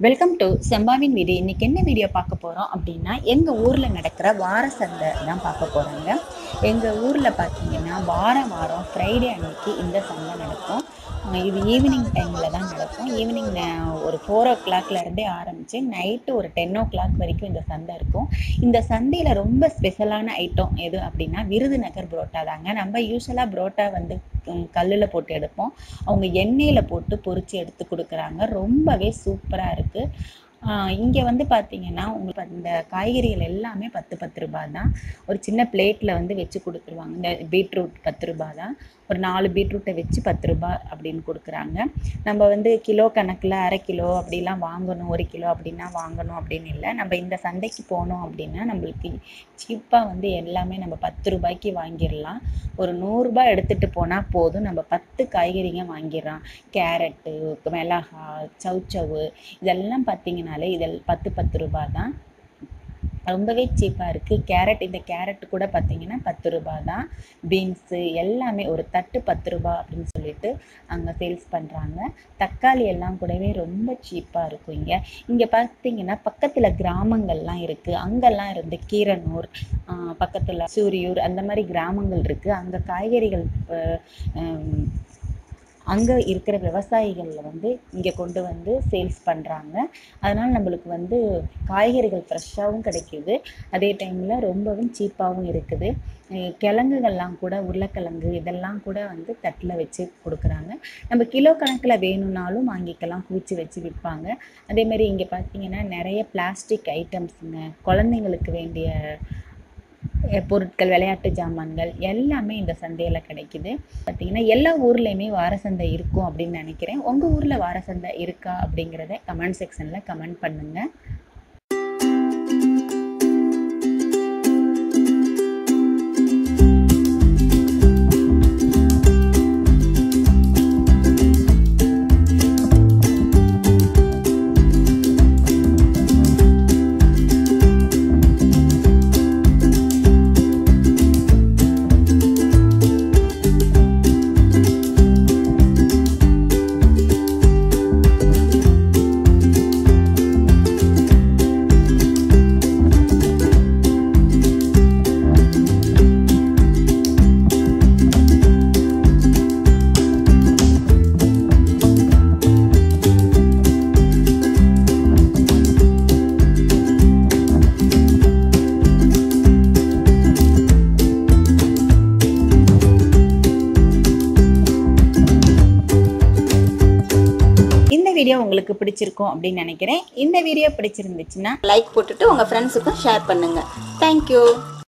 Welcome to செம்பாவின் வீடு இன்றைக்கி என்ன வீடியோ பார்க்க போகிறோம் அப்படின்னா எங்கள் ஊரில் நடக்கிற வார சந்தை தான் பார்க்க போகிறாங்க எங்கள் ஊரில் பார்த்தீங்கன்னா வாரம் வாரம் ஃப்ரைடே அன்னைக்கு இந்த சந்தை நடக்கும். இது ஈவினிங் டைமில் தான் நடக்கும். ஈவினிங் ஒரு ஃபோர் ஓ கிளாக்லேருந்தே ஆரம்பித்து நைட்டு ஒரு டென் ஓ கிளாக் வரைக்கும் இந்த சந்தை இருக்கும். இந்த சந்தையில் ரொம்ப ஸ்பெஷலான ஐட்டம் எது அப்படின்னா விருதுநகர் புரோட்டா தாங்க. நம்ம யூஸ்வலாக புரோட்டா வந்து கல்லில் போட்டு எடுப்போம். அவங்க எண்ணெயில் போட்டு பொறிச்சு எடுத்து கொடுக்குறாங்க. ரொம்பவே சூப்பராக இருக்குது இங்கே வந்து பார்த்தீங்கன்னா உங்களுக்கு இந்த காய்கறிகள் எல்லாமே பத்து பத்து ரூபாய் தான். ஒரு சின்ன பிளேட்டில் வந்து வச்சு கொடுத்துருவாங்க. இந்த பீட்ரூட் பத்து ரூபாய் தான். ஒரு நாலு பீட்ரூட்டை வச்சு பத்து ரூபாய் அப்படின்னு கொடுக்குறாங்க. நம்ம வந்து கிலோ கணக்கில் அரை கிலோ அப்படிலாம் வாங்கணும். ஒரு கிலோ அப்படின்னா வாங்கணும் அப்படின்னு இல்லை. நம்ம இந்த சந்தைக்கு போனோம் அப்படின்னா நம்மளுக்கு சீப்பாக வந்து எல்லாமே நம்ம பத்து ரூபாய்க்கு வாங்கிடலாம். ஒரு நூறுரூபா எடுத்துகிட்டு போனால் போதும். நம்ம பத்து காய்கறிங்க வாங்கிடலாம். கேரட்டு மிளகா சவுச்சவு இதெல்லாம் பார்த்தீங்கனாலே இதில் பத்து பத்து ரூபாய் தான். ரொம்பவே சீப்பாக இருக்குது கேரட் இந்த கேரட் கூட பார்த்தீங்கன்னா பத்து ரூபாய் தான். பீன்ஸு எல்லாமே ஒரு தட்டு பத்து ரூபாய் அப்படின்னு சொல்லிட்டு அங்கே சேல்ஸ் பண்ணுறாங்க தக்காளி எல்லாம் கூடவே ரொம்ப சீப்பாக இருக்கும் இங்கே. இங்கே பார்த்தீங்கன்னா பக்கத்தில் கிராமங்கள்லாம் இருக்குது அங்கெல்லாம் இருந்து கீரனூர் பக்கத்தில் சூரியூர் அந்த மாதிரி கிராமங்கள் இருக்குது அங்கே காய்கறிகள் அங்கே இருக்கிற விவசாயிகளில் வந்து இங்கே கொண்டு வந்து சேல்ஸ் பண்ணுறாங்க அதனால் நம்மளுக்கு வந்து காய்கறிகள் ஃப்ரெஷ்ஷாகவும் கிடைக்கிது. அதே டைமில் ரொம்பவும் சீப்பாகவும் இருக்குது. கிழங்குகள்லாம் கூட உருளைக்கிழங்கு இதெல்லாம் கூட வந்து தட்டில் வச்சு கொடுக்குறாங்க. நம்ம கிலோ கணக்கில் வேணும்னாலும் வாங்கிக்கலாம் குவிச்சு வச்சு விற்பாங்க. அதேமாதிரி இங்கே பார்த்தீங்கன்னா நிறைய பிளாஸ்டிக் ஐட்டம்ஸுங்க குழந்தைங்களுக்கு வேண்டிய பொருட்கள் விளையாட்டு ஜாமான்கள் எல்லாமே இந்த சந்தையில் கிடைக்குது. பார்த்தீங்கன்னா எல்லா ஊர்லேயுமே வார சந்தை இருக்கும் அப்படின்னு நினைக்கிறேன். உங்கள் ஊரில் வார சந்தை இருக்கா அப்படிங்கிறத கமெண்ட் செக்ஷனில் கமெண்ட் பண்ணுங்கள் வீடியோ உங்களுக்கு பிடிச்சிருக்கும் அப்படின்னு நினைக்கிறேன். இந்த வீடியோ பிடிச்சிருந்துச்சுன்னா லைக் போட்டுட்டு உங்கள் ஃப்ரெண்ட்ஸுக்கும் ஷேர் பண்ணுங்கள் தேங்க்யூ